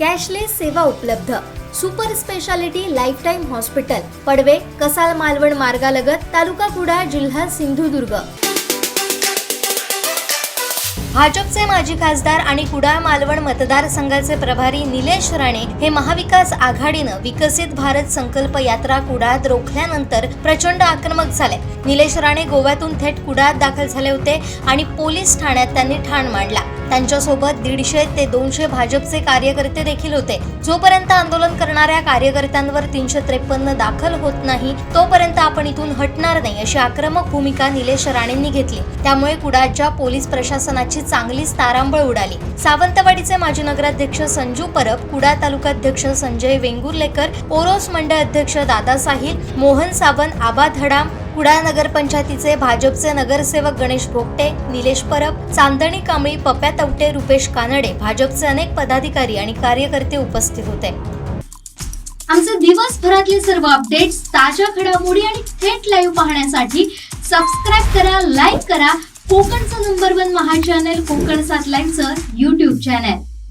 cashless सेवा उपलब्ध. Super speciality life time hospital Padve Kasal Malvan मार्गालगत तालुका कुडाळ जिल्हा सिंधुदुर्ग. भाजपचे माजी खासदार आणि कुडाळ मालवण मतदारसंघाचे प्रभारी निलेश राणे हे महाविकास आघाडीनं विकसित भारत संकल्प यात्रा कुडाळात रोखल्यानंतर प्रचंड आक्रमक झाले. निलेश राणे गोव्यातून थेट कुडाळात दाखल झाले होते आणि पोलीस ठाण्यात त्यांनी ठाण मांडला. त्यांच्यासोबत दीडशे ते दोनशे भाजपचे कार्यकर्ते देखील होते. जोपर्यंत आंदोलन करणाऱ्या कार्यकर्त्यांवर तीनशे त्रेपन्न दाखल होत नाही तोपर्यंत आपण इथून हटणार नाही अशी आक्रमक भूमिका निलेश राणेंनी घेतली. त्यामुळे कुडाळच्या पोलीस प्रशासनाची चांगलीच तारांबळ उडाली. सावंतवाडीचे माजी नगराध्यक्ष संजू परब कुडाळ तालुकाध्यक्ष संजय वेंगुर्लेकर ओरोस मंडळ अध्यक्ष दादा साहिल मोहन सावंत आबा धडाम कुडाळ नगरपंचायतीचे भाजपचे नगरसेवक गणेश भोगटे निलेश परब चांदणी कांबळी पप्या तवटे रुपेश कानडे भाजपचे अनेक पदाधिकारी आणि कार्यकर्ते उपस्थित होते. आमचे दिवसभरातले सर्व अपडेट्स ताज्या घडामोडी आणि थेट लाईव्ह पाहण्यासाठी सबस्क्राईब करा लाईक करा. कोकणचं नंबर वन महा चॅनल कोकण सात लाईनचं युट्यूब चॅनल